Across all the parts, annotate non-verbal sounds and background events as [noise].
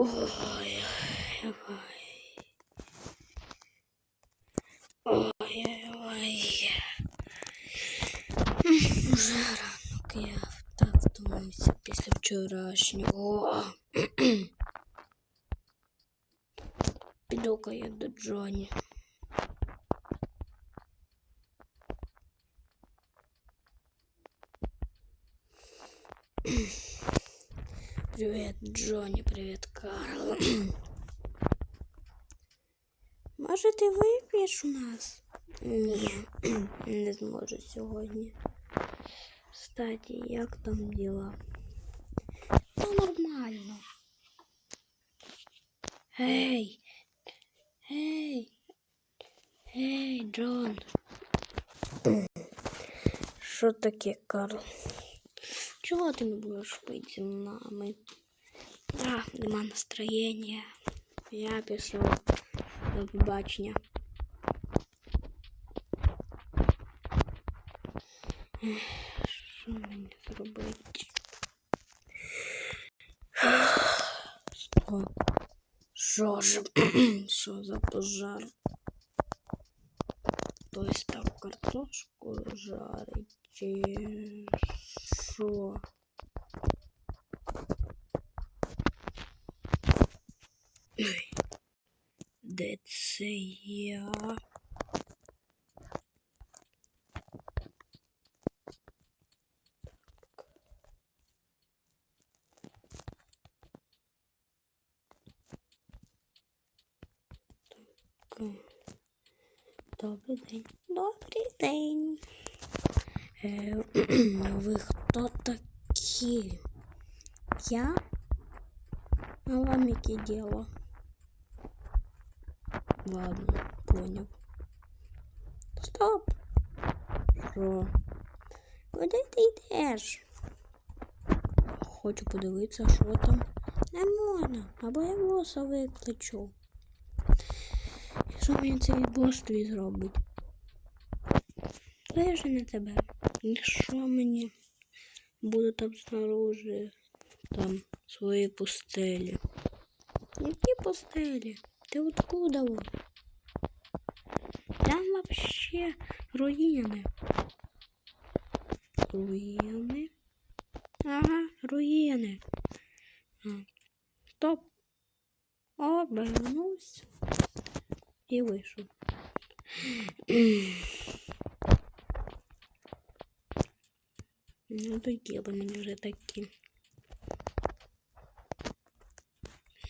Ой, ой. Ой, ой, ой. Уже ранок я так втомився після вчорашнього. Піду-ка я до Джоні. Привет, Джонни, привет, Карл. [clears throat] Може, ти вип'єш у нас? Ні, не [clears throat] зможу сьогодні. Кстати, як там діла? Та нормально. Гей! Гей! Гей, Джон! [clears throat] Що таке, Карл? Чого ти не будеш пити зі нами? А, нема настроєння. Я пішов до побачення. Ех, Що мені зробити? Що? Що ж? Що за пожар? Хтось там картошку жарить чи Що? Де це я? Добрий день. Добрий день. Е, [clears throat] ви хто такі? Я? А вам яке діло? Ладно, понял. Стоп! Що? Куди ти йдеш? Хочу подивитися, що там. Не можна, або я боса викличу. І що мені цей бос твій зробить? Вижене тебе. І що мені буду там снаружи, там свої пустелі? Які пустелі? Ты откуда вон? Там вообще руины. Руины. Ага, руины. А, Стоп. Обернувся і вийшов. [clears throat] Ну, такі вони вже такі.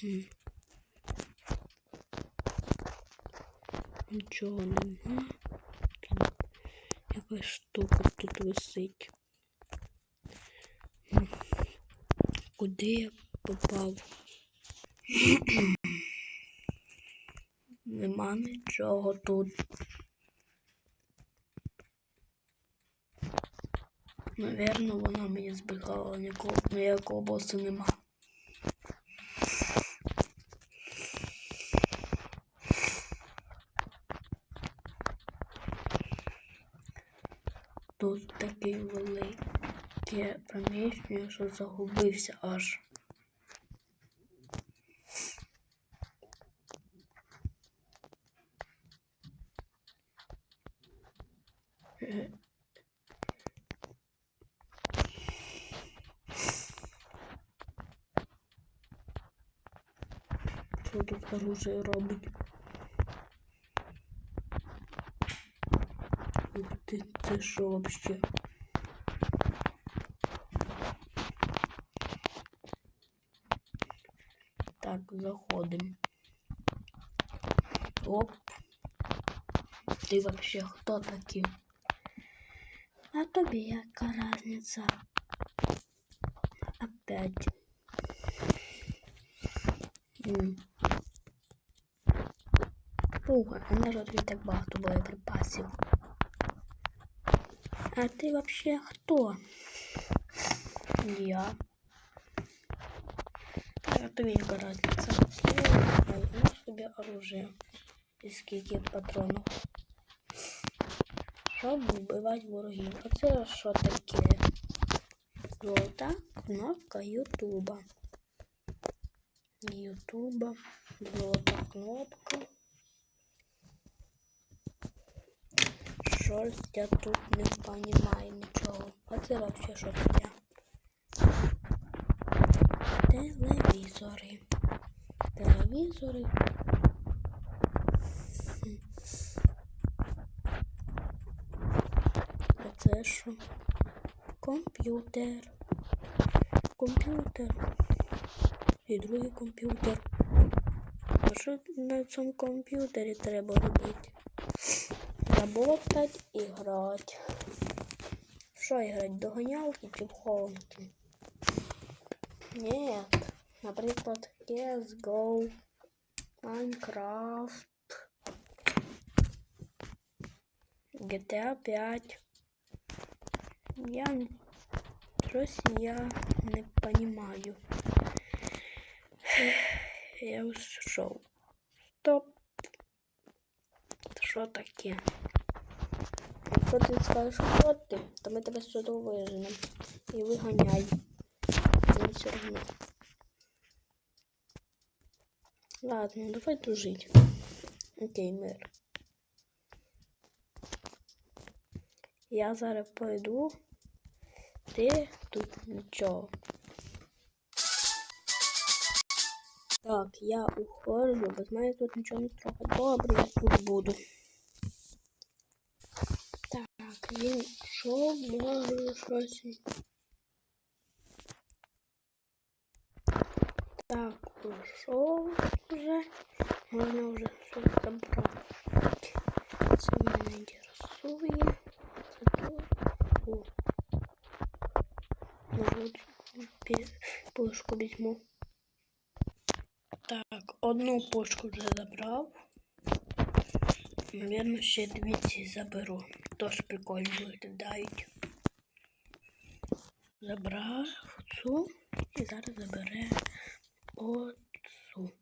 Хм. Нічого нема. Якась штука тут висить. Куди я попав? Нема нічого тут. Навірно, вона мені збігала, нікого, ніякого боса нема. Тут таке велике приміщення, що загубився аж. Оружие робить? Ух ты, ты шо вообще? Так, заходим. Оп. Ты вообще кто такие? А тобі яка разница? Опять. М Слухай, а на тобі так багато боєприпасів. А ти вообще хто? Я. А тобі яка разница? Слухай, на собі оружие. І скільки патронів. Щоб вбивати ворогів. А це що таке? Жовта кнопка Ютуба. Ютуба. Золота кнопка. Щось я тут не розумію нічого. А це взагалі що таке? Телевізори. Телевізори. А це що? Комп'ютер. Комп'ютер. І другий комп'ютер. А що на цьому комп'ютері треба робити? Работать і грати. Що грати? Догонялки чи хованки? Ні. Наприклад, CSGO, Minecraft, GTA 5. Я щось я не понимаю. Я ушел. Стоп. Що таке? Якщо ти скажеш, що ти, то ми тебе сюди виженемо і виганяй. Все одно. Ладно, давай дружить. Окей, мир. Я зараз пойду. Ти тут нічого. Так, я уходжу, без мене тут нічого не трогать. Добре, я тут буду. Так, він що може щось. Так, ушов вже. Можна вже все забрати. Це мене не інтересує. Це то. О. Може, от пушку візьму. Так, одну пушку вже забрав. Наверно, ще дві ці заберу. Тож прикольно виглядають. Забрав цю і зараз забере оцю.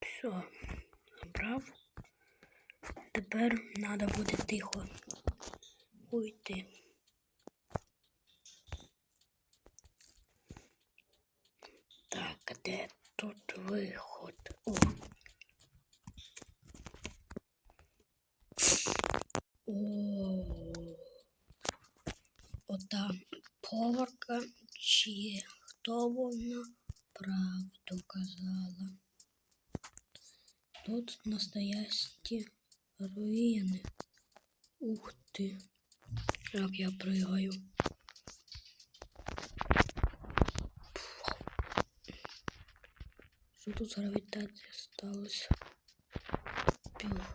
Все, забрав. Тепер треба буде тихо уйти. Так, де тут виход? О. Ота поварка, чи хто вона правду казала. Тут настоящі руїни. Ух ти. Як я пригаю. Що тут за гравітація сталося? Пів.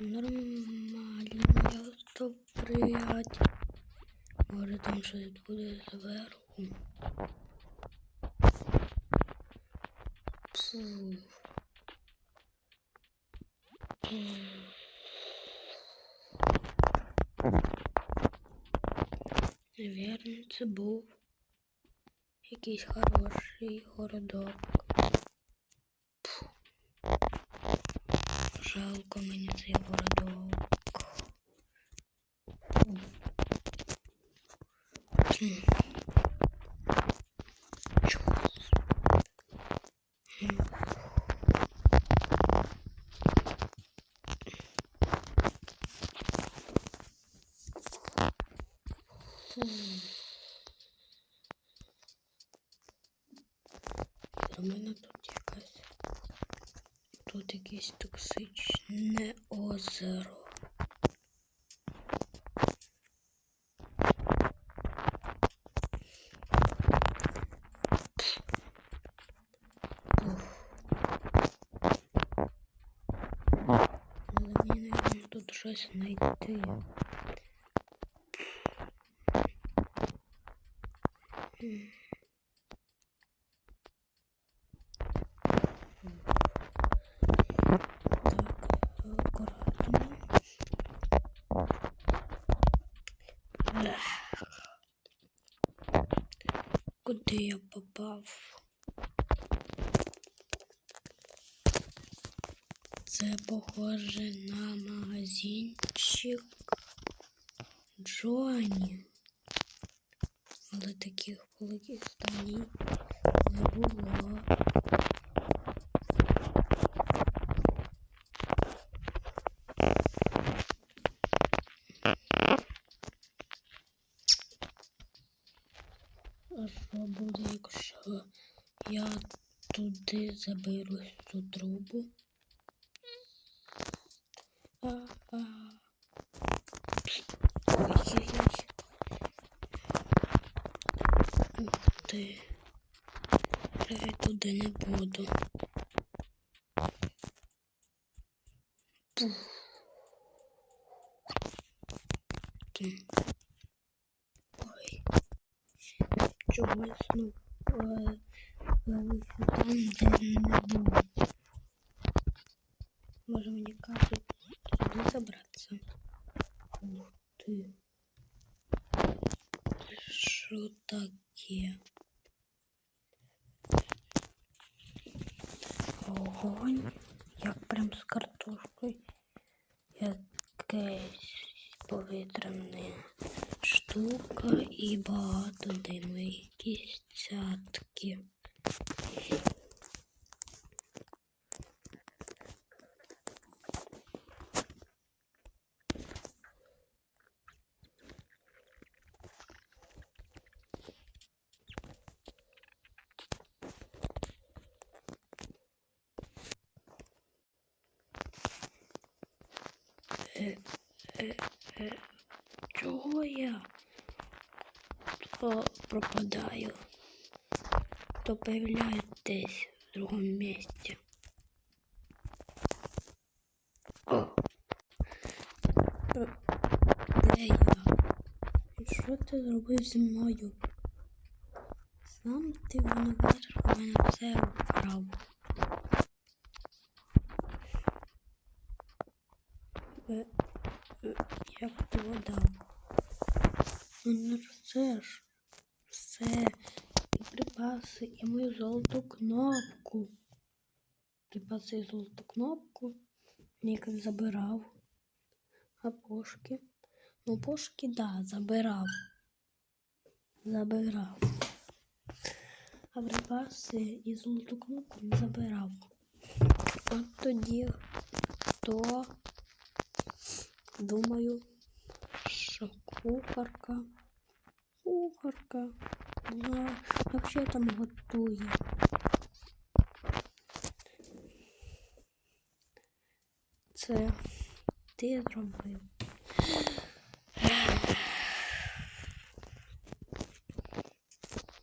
Нормально, я то приять. Може там щось буде зверху. Фу. Наверно, це був якийсь хороший городок. Жалко мені цей. Фу. У мене тут якась. Тут якесь токсичне озеро. Щось знайти. М. Куди я попав? Це похоже на магазинчик Джоні. але таких великих станів не було. А що буде, якщо я туди заберу цю трубу? Ух ти. Я туди не буду. Пух. Ти. Ой. Чогось, ну, е, е, там, де не було. Може мені кажуть, туди забратися? Ух ти. Що таке? Огонь, як прям з картошкою. Якесь повітряна штука і багато диму, якісь цятки. Е, е, е, чого я то пропадаю? То появляюсь десь в другому місці. О. Е, Де я? І що ти зробив зі мною? Сам ти винуват, що в мене все вкрав. Е, е, Як ти вода? Ну не все ж. Все. І припаси, і мою золоту кнопку. Припаси і золоту кнопку. Ніяк забирав. А пошки? Ну, пошки, да, забирав. Забирав. А припаси і золоту кнопку не забирав. От тоді хто думаю, що кухарка. Кухарка. Вона взагалі там готує. Це ти зробив.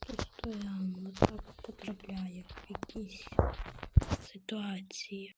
Постоянно так потрапляє в якісь ситуації.